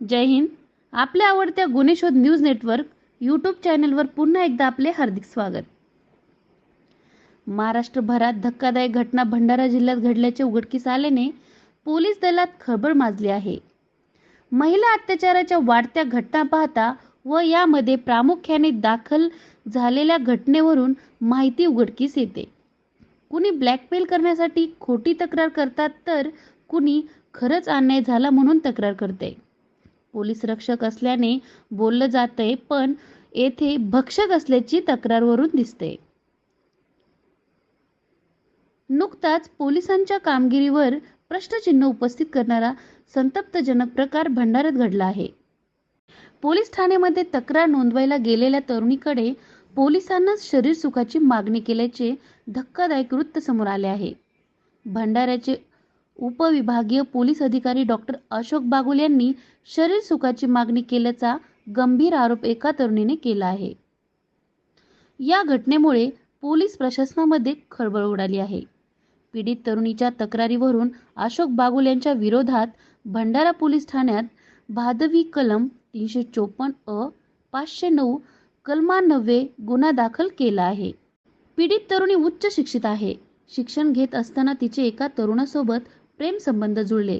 जय हिंद. आपल्या आवडत्या गुन्हेशोध news network YouTube चॅनलवर पुन्हा एकदा आपले हार्दिक स्वागत. महाराष्ट्रभरात धक्कादायक घटना भंडारा जिल्ह्यात घडल्याचे उघडकीस आल्याने पोलीस दलात खळबळ माजली आहे. महिला अत्याचाराच्या वाढत्या घटना पाहता व यामध्ये प्रामुख्याने दाखल झालेल्या घटनेवरून माहिती उघडकीस येते. कुणी ब्लॅकमेल करण्यासाठी खोटी तक्रार करतात तर कुणी खरंच अन्याय झाला म्हणून तक्रार करते. पोलीस रक्षक असल्याने बोललं जातंय पण येथे भक्षक असल्याची तक्रारवरून दिसते. नुकताच पोलिसांच्या कामगिरीवर प्रश्नचिन्ह उपस्थित करणारा संतप्तजनक प्रकार भंडाऱ्यात घडला आहे. पोलीस ठाण्यामध्ये तक्रार नोंदवायला गेलेल्या तरुणीकडे पोलिसांनाच शरीर सुखाची मागणी केल्याचे धक्कादायक वृत्त समोर आले आहे. भंडाऱ्याचे उपविभागीय पोलीस अधिकारी डॉक्टर अशोक बागुल यांनी शरीर सुखाची मागणी केल्याचा गंभीर आरोप एका तरुणीने केला आहे. या घटनेमुळे पोलीस प्रशासनामध्ये खळबळ उडाली आहे. पीडित तरुणीच्या तक्रारीवरून अशोक बागुल यांच्या विरोधात भंडारा पोलीस ठाण्यात भादवी कलम तीनशे चोपन्न अ पाचशे नऊ कलमानव्वे गुन्हा दाखल केला आहे. पीडित तरुणी उच्च शिक्षित आहे. शिक्षण घेत असताना तिचे एका तरुणासोबत प्रेमसंबंध जुळले.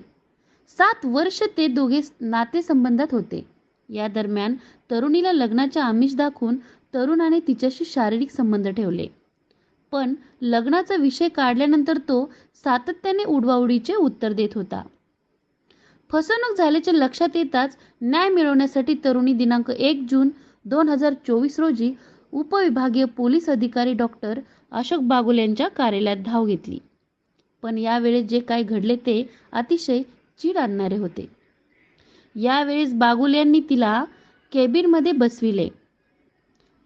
सात वर्ष ते दोघे नातेसंबंधात होते. या दरम्यान तरुणीला लग्नाचे आमिष दाखवून तरुणाने तिच्याशी शारीरिक संबंध ठेवले. पण लग्नाचा विषय काढल्यानंतर तो सातत्याने उडवाउडीचे उत्तर देत होता. फसवणूक झाल्याचे लक्षात येताच न्याय मिळवण्यासाठी तरुणी दिनांक एक जून दोन हजार चोवीस रोजी उपविभागीय पोलीस अधिकारी डॉक्टर अशोक बागुल यांच्या कार्यालयात धाव घेतली. पण यावेळेस जे काय घडले ते अतिशय चीड आणणारे होते. यावेळेस बागुल यांनी तिला केबिनमध्ये बसविले.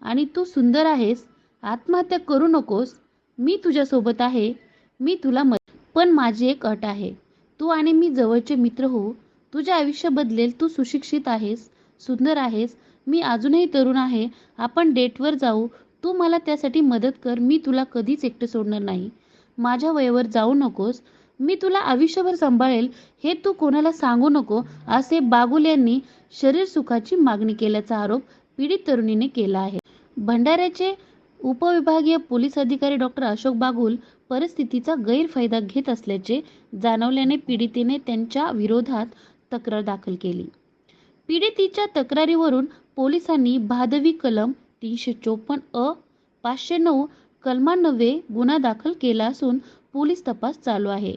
आणि तू सुंदर आहेस आत्महत्या करू नकोस मी तुझ्यासोबत आहे मी तुला मद पण माझी एक अट आहे तू आणि मी जवळचे मित्र हो तुझे आयुष्य बदलेल तू सुशिक्षित आहेस सुंदर आहेस मी अजूनही तरुण आहे आपण डेटवर जाऊ. तू मला त्यासाठी मदत कर मी तुला कधीच एकटं सोडणार नाही. माझ्या वयावर जाऊ नकोस. मी तुला आयुष्यभर सांभाळेल हे तू कोणाला सांगू नको असे बागुल यांनी शरीर सुखाची मागणी केल्याचा आरोप पीडित तरुणीने केला आहे. भंडाऱ्याचे उपविभागीय पोलीस अधिकारी डॉक्टर अशोक बागुल परिस्थितीचा गैरफायदा घेत असल्याचे जाणवल्याने पीडितेने त्यांच्या विरोधात तक्रार दाखल केली. पीडितीच्या तक्रारीवरून पोलिसांनी भादवी कलम तीनशे चोपन्न अ पाचशे नऊ कलमानव्वे गुन्हा दाखल केला असून पोलीस तपास चालू आहे.